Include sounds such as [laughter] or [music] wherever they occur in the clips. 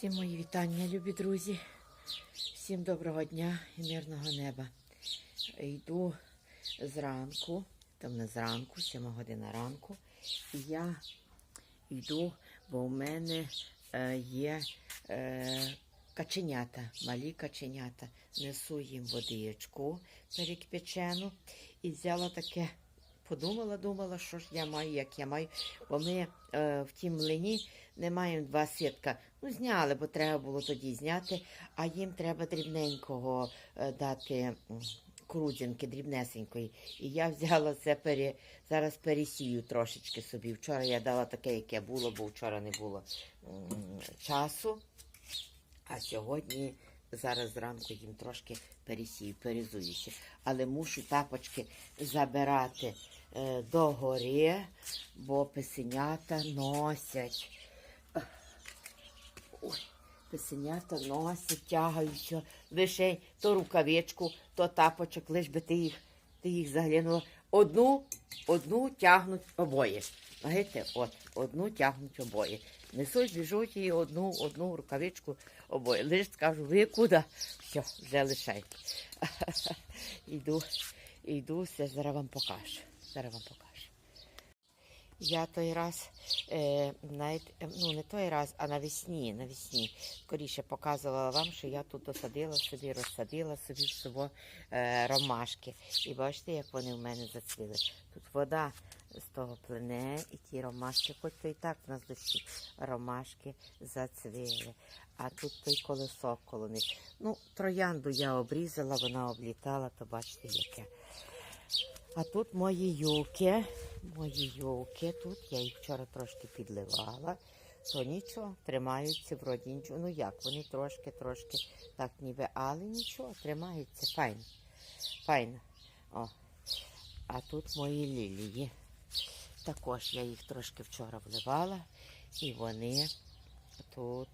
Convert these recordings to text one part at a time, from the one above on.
Всім мої вітання, любі друзі. Всім доброго дня і мирного неба. Йду зранку, там не зранку, 7 година ранку. І я йду, бо у мене е, є е, каченята, малі каченята. Несу їм водичку перекипячену і взяла таке. Подумала, думала, що ж я маю, як я маю. Бо ми е, в тім млині не маємо два сітка. Ну, зняли, бо треба було тоді зняти, а їм треба дрібненького е, дати м, крудзинки, дрібнесенької. І я взяла це пере... зараз пересію трошечки собі. Вчора я дала таке, яке було, бо вчора не було м, часу. А сьогодні, зараз зранку їм трошки пересію, перезуюся. Але мушу тапочки забирати е, до гори, бо писенята носять. Ой, писенята носять, тягають, лише то рукавичку, то тапочок, лиш би ти їх, ти їх заглянула. Одну, одну тягнуть обоє. Знаєте, от, одну тягнуть обоє. Несуть, біжуть і одну, одну рукавичку обоє. Лиш скажу, ви куди? Все, вже лишайте. [laughs] Йду, йду, все, зараз вам покажу. Зараз вам покажу. Я той раз, е, навіть, е, ну не той раз, а навесні, навесні, скоріше показувала вам, що я тут осадила собі, розсадила собі в село е, ромашки. І бачите, як вони в мене зацвіли. Тут вода з того плине, і ті ромашки, хоч то і так в нас дощі, ромашки зацвіли. А тут той колесок коло них. Ну, троянду я обрізала, вона облітала, то бачите, яке. А тут мої юки, мої юки тут, я їх вчора трошки підливала, то нічого, тримаються вроді нічого. Ну як, вони трошки, трошки так ніби, але нічого, тримаються, файно. Файно. О. А тут мої лілії. Також я їх трошки вчора вливала, і вони тут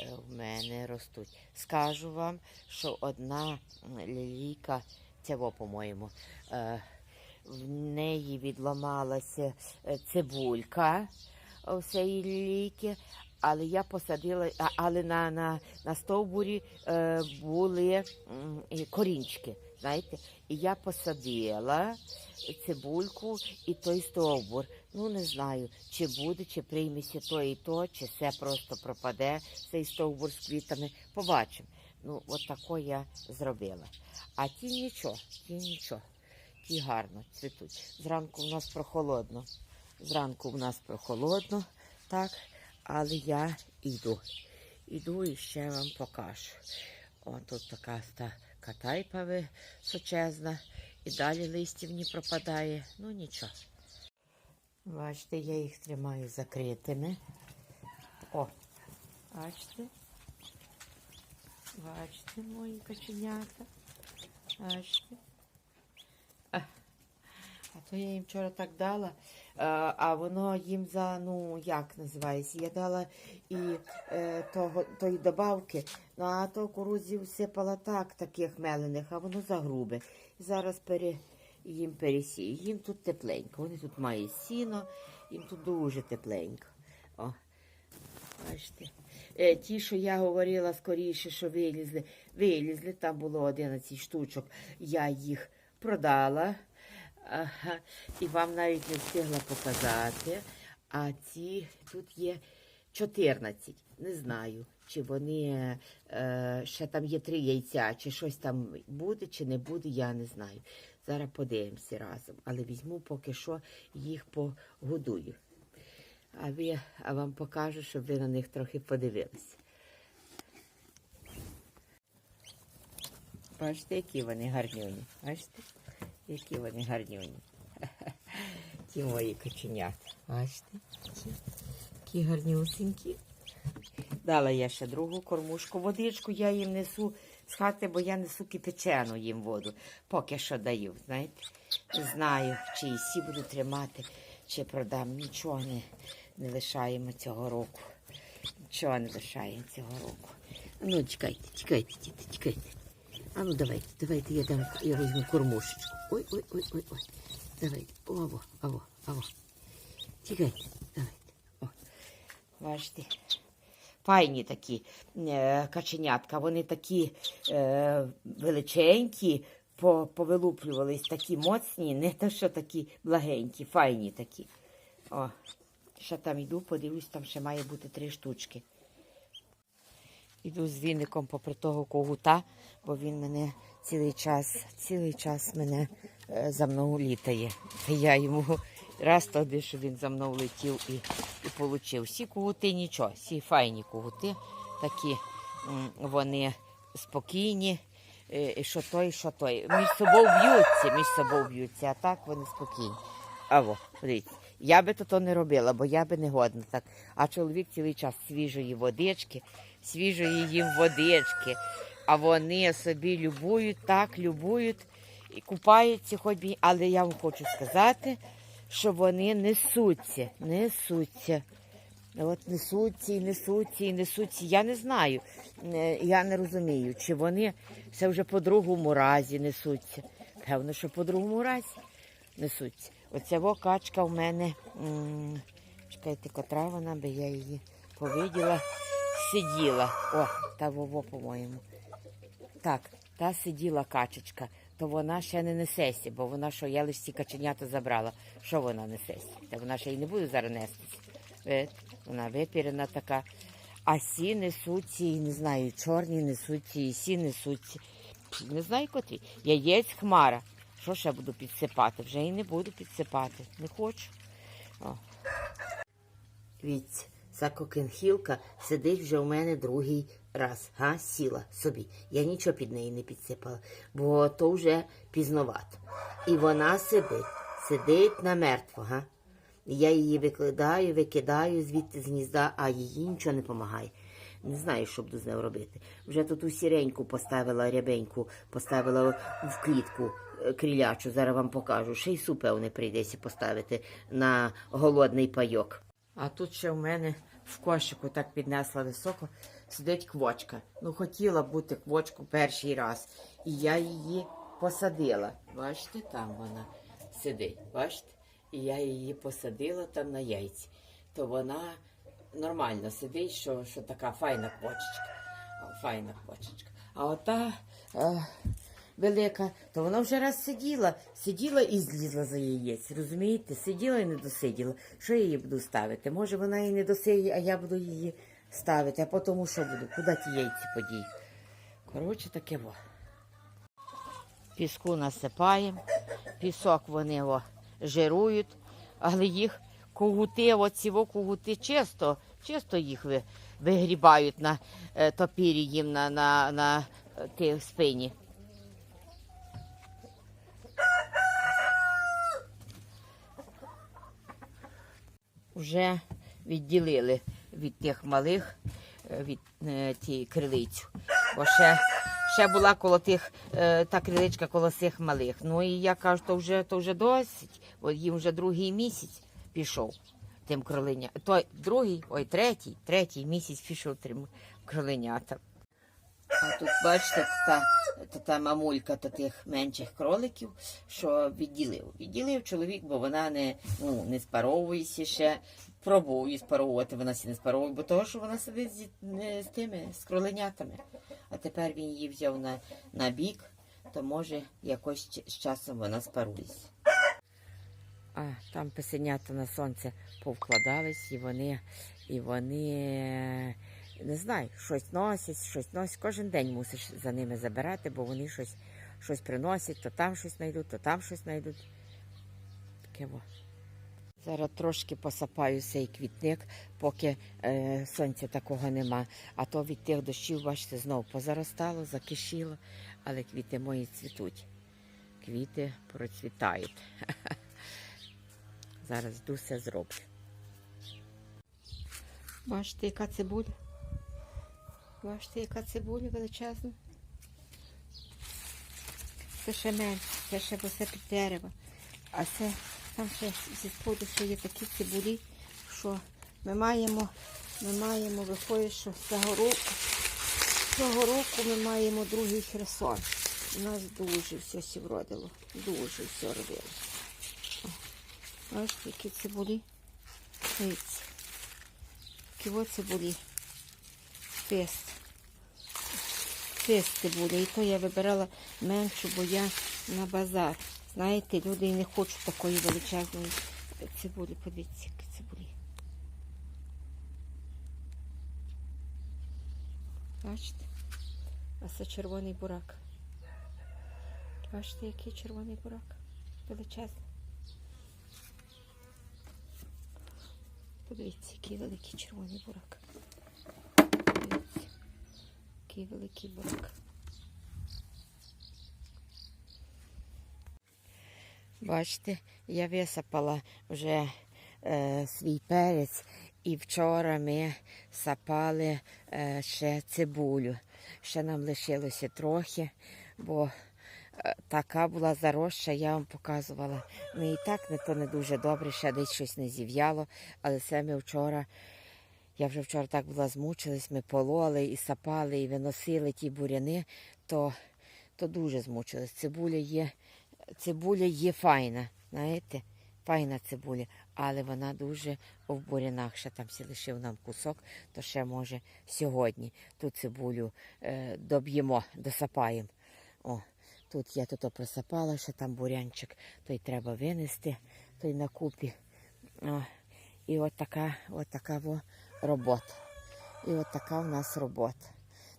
е, в мене ростуть. Скажу вам, що одна лілійка, цього, по-моєму, е, в неї відламалася е, цибулька у цієї лілійки, але я посадила, але на, на, на стовбурі е, були корінчики, знаєте, і я посадила цибульку і той стовбур. Ну, не знаю, чи буде, чи прийметься то і то, чи все просто пропаде, цей стовбур з квітами. Побачимо. Ну, от тако я зробила. А ті нічого, ті нічого. Ті гарно цвітуть. Зранку в нас прохолодно. Зранку в нас прохолодно, так, але я йду. Йду і ще вам покажу. О, тут така катайпа височезна, і далі листів не пропадає. Ну нічого. Бачите, я їх тримаю закритими. О, бачите? Бачите, мої каченята. Бачите? То я їм вчора так дала, а, а воно їм за, ну, як називається, я дала і е, того, тої добавки, ну а то кукурудзі всипала так, таких мелених, а воно загрубе. І зараз пере, їм пересію. Їм тут тепленько. Вони тут мають сіно, їм тут дуже тепленько. О, бачите. Е, ті, що я говорила скоріше, що вилізли, вилізли, там було 11 штучок, я їх продала. Ага, і вам навіть не встигла показати. А ці тут є 14. Не знаю, чи вони е, ще там є три яйця, чи щось там буде, чи не буде, я не знаю. Зараз подивимося разом. Але візьму поки що їх погодую. А, ви, а вам покажу, щоб ви на них трохи подивилися. Бачите, які вони гарнюні. Бачите? Які вони гарнюні. [laughs] Ті мої коченята. Бачите? Ті, Які гарнюсінькі. Дала я ще другу кормушку. Водичку я їм несу з хати, бо я несу кипячену їм воду. Поки що даю, знаєте. Знаю, чи і всі буду тримати, чи продам. Нічого не, не лишаємо цього року. Нічого не лишаємо цього року. Ну, чекайте, чекайте, діти, чекайте. А ну давайте, давайте я дам, я візьму кормушечку. Ой, ой. Давайте. О, аво, аво. Чекайте, давайте. О. Бачите, файні такі е, каченятка. Вони такі е, величенькі, по, повилуплювались, такі моцні, не те, що такі благенькі, файні такі. О, ще там йду, подивлюсь, там ще має бути три штучки. Іду з віником попри того когута, бо він мене цілий час, цілий час мене е, за мною літає. Я йому раз тоді, що він за мною летів і, і получив. Всі когути нічого, всі файні когути, такі вони спокійні. е, що той, що той. Між собою б'ються, між собою б'ються, а так вони спокійні. Аво, дивіться. Я би то, то не робила, бо я би не годна так. А чоловік цілий час свіжої водички, свіжої їм водички. А вони собі любують, так любують і купаються, би. Але я вам хочу сказати, що вони несуться, несуться. От несуться і несуться і несуться. Я не знаю, е, я не розумію, чи вони це вже по другому разі несуться. Певно, що по другому разі несуться. Оця качка в мене, м, чекайте, котра вона, би я її повиділа, сиділа. О, та вово, по-моєму. Так, та сиділа качечка, то вона ще не несеться, бо вона що, я лише ці каченята забрала. Що вона несеться? Та вона ще й не буде зараз нестися. Е, Вона випірена така. А сі несуться, і не знаю, чорні несуться, і сі несуться. Пф, Не знаю котрі. Яєць хмара. Що ще буду підсипати? Вже і не буду підсипати. Не хочу. О. Віць, ця кокенхілка сидить вже у мене другий раз. Га? Сіла собі. Я нічого під неї не підсипала, бо то вже пізновато. І вона сидить, сидить намертво, га? Я її викладаю, викидаю звідти з гнізда, а їй нічого не допомагає. Не знаю, що буду з нею робити. Вже тут у сіреньку поставила рябеньку, поставила в клітку е, крілячу. Зараз вам покажу. Ще й су, певне, прийдеться поставити на голодний пайок. А тут ще в мене в кошику так піднесла високо, сидить квочка. Ну, хотіла бути квочку перший раз. І я її посадила. Бачите, там вона сидить. Бачите? І я її посадила там на яйці. То вона нормально сидить, що, що така файна квочечка. Файна квочечка. А ота е, велика, то вона вже раз сиділа, сиділа і злізла за яєць. Розумієте? Сиділа і не досиділа. Що я її буду ставити? Може вона і не досидіє, а я буду її ставити. А потім що буду? Куди ті яйці подію? Коротше, таке во. Піску насипаємо, пісок вони о, жирують, але їх когути, оці во когути чисто, чисто їх ви, вигрібають на е, топірі їм на, на, на е, тій спині. Вже відділили від тих малих, е, від е, тієї крилицю. Бо ще, ще була коло тих, е, та криличка коло цих малих. Ну і я кажу, то вже, то вже досить, бо їм вже другий місяць пішов тим кролиня. Той другий, ой, третій, третій місяць пішов тим кроленятам. А тут, бачите, та, та, та мамулька та тих менших кроликів, що відділив. Відділив чоловік, бо вона не, ну, не спаровується ще. Пробую спаровувати, вона сі не спаровує, бо того, що вона сидить з, з тими, з кроленятами. А тепер він її взяв на, на бік, то може якось з часом вона спарується. А там писенята на сонце повкладались, і вони, і вони не знаю, щось носять, щось носять. Кожен день мусиш за ними забирати, бо вони щось, щось приносять, то там щось знайдуть, то там щось знайдуть. Таке во. Зараз трошки посапаю цей квітник, поки е, сонця такого нема. А то від тих дощів, бачите, знову позаростало, закишіло, але квіти мої цвітуть. Квіти процвітають. [laughs] Зараз йду все зроблю. Бачите, яка цибуля? Бачите, яка цибуля величезна? Це ще менше, це ще бо це під дерева. А це там ще зі споду ще є такі цибулі, що ми маємо, ми маємо, виходить, що цього року, цього року ми маємо другий Херсон. У нас дуже все сівродило, дуже все робило. Бачите, які цибулі. Дивіться. Такі от цибулі. Спис. Спис цибулі. І то я вибирала меншу, бо я на базар. Знаєте, люди і не хочуть такої величезної цибулі. Подивіться, які цибулі. Бачите? А це червоний бурак. Бачите, який червоний бурак? Величезний. Подивіться, який великий червоний бурак. Який великий бурак. Бачите, я висипала вже е, свій перець, і вчора ми сапали е, ще цибулю. Ще нам лишилося трохи, бо е, така була заросша, я вам показувала. Ну і так не то не дуже добре, ще десь щось не зів'яло, але це ми вчора. Я вже вчора так була змучилась, ми пололи і сапали, і виносили ті буряни, то, то дуже змучилась. Цибуля є, цибуля є файна, знаєте, файна цибуля, але вона дуже в бурянах. Ще там сі лишив нам кусок, то ще може сьогодні ту цибулю е, доб'ємо, досапаємо. О, тут я тут просапала, ще там бурянчик, той треба винести, той на купі. О, і от така, от така во робота. І от така в нас робота.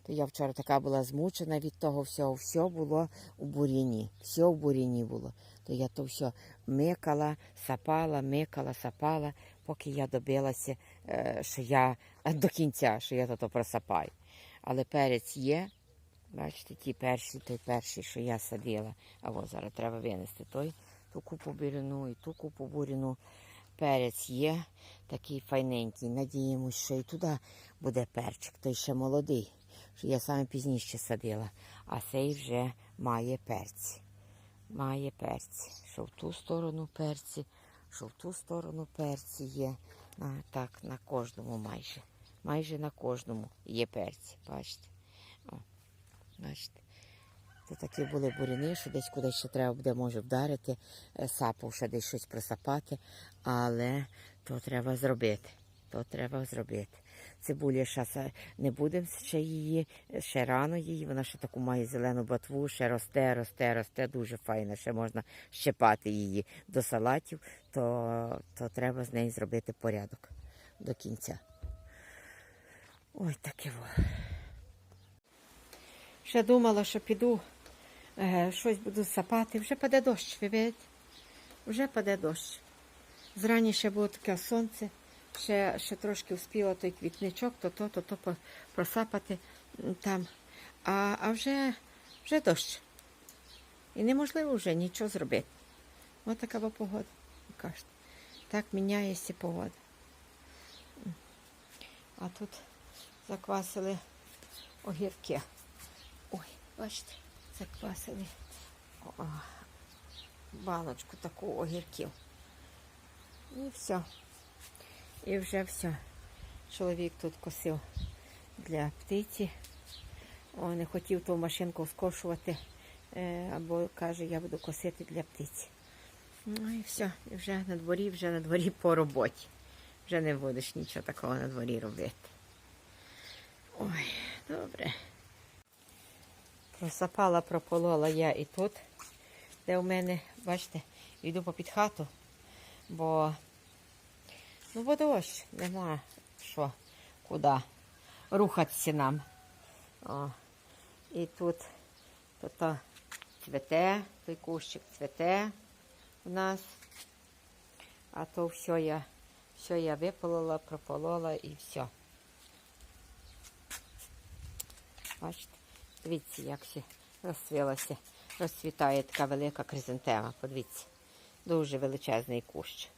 То я вчора така була змучена від того всього. Все було у буряні. Все в буряні було. То я то все микала, сапала, микала, сапала, поки я добилася, е, що я [laughs] до кінця, що я то просапаю. Але перець є. Бачите, ті перші, той перший, що я садила. А от зараз треба винести той, ту купу буряну і ту купу буряну. Перець є, такий файненький. Надіємось, що і туди буде перчик. Той ще молодий, що я саме пізніше садила. А цей вже має перці. Має перці. Що в ту сторону перці, що в ту сторону перці є. А, так, на кожному майже. Майже на кожному є перці. Бачите? О, бачите. Це такі були буряни, що десь кудись ще треба буде, може, вдарити, е, сапав, ще десь щось просапати, але то треба зробити. То треба зробити. Цибуля ще не будемо ще її, ще рано її, вона ще таку має зелену ботву, ще росте, росте, росте, дуже файна, ще можна щепати її до салатів, то, то треба з нею зробити порядок до кінця. Ой, таке. Ще думала, що піду щось буду сапати. Вже паде дощ, ви видите? Вже паде дощ. Зрані ще було таке сонце, ще, ще трошки успіла той квітничок, то то, то, то просапати там. А, а вже, вже дощ. І неможливо вже нічого зробити. Ось така погода. кажете. Так міняється погода. А тут заквасили огірки. Ой, бачите, заквасили о, баночку таку огірків. І все. І вже все. Чоловік тут косив для птиці. О, не хотів ту машинку скошувати, е, або каже, я буду косити для птиці. Ну і все, і вже на дворі, вже на дворі по роботі. Вже не будеш нічого такого на дворі робити. Ой, добре. Просапала, прополола я і тут, де у мене, бачите, йду попід хату, бо ну бо дощ, нема що, куди рухатися нам. О, і тут то, то цвете, той кущик цвете у нас. А то все я, все я виполола, прополола і все. Бачите, дивіться, як все розцвілося. Розцвітає така велика кризантема. Подивіться, дуже величезний кущ.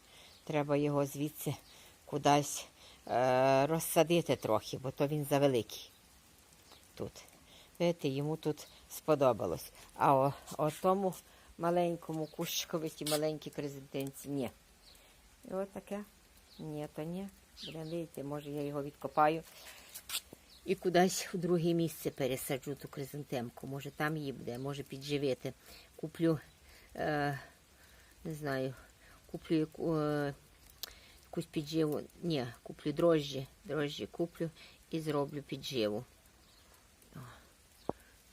Треба його звідси кудись е, розсадити трохи, бо то він завеликий. Тут. Видите, йому тут сподобалось. А о, о тому маленькому кущикові, ті маленькі кризантинці, ні. І от таке. Ні, то ні. Будемо видите, може я його відкопаю і кудись у друге місце пересаджу ту кризантемку. Може там її буде, може підживити. Куплю, е, не знаю, куплю е, якусь підживу. Ні, куплю дрожжі. Дрожжі куплю і зроблю підживу.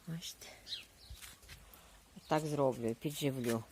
Бачите? Так зроблю, підживлю.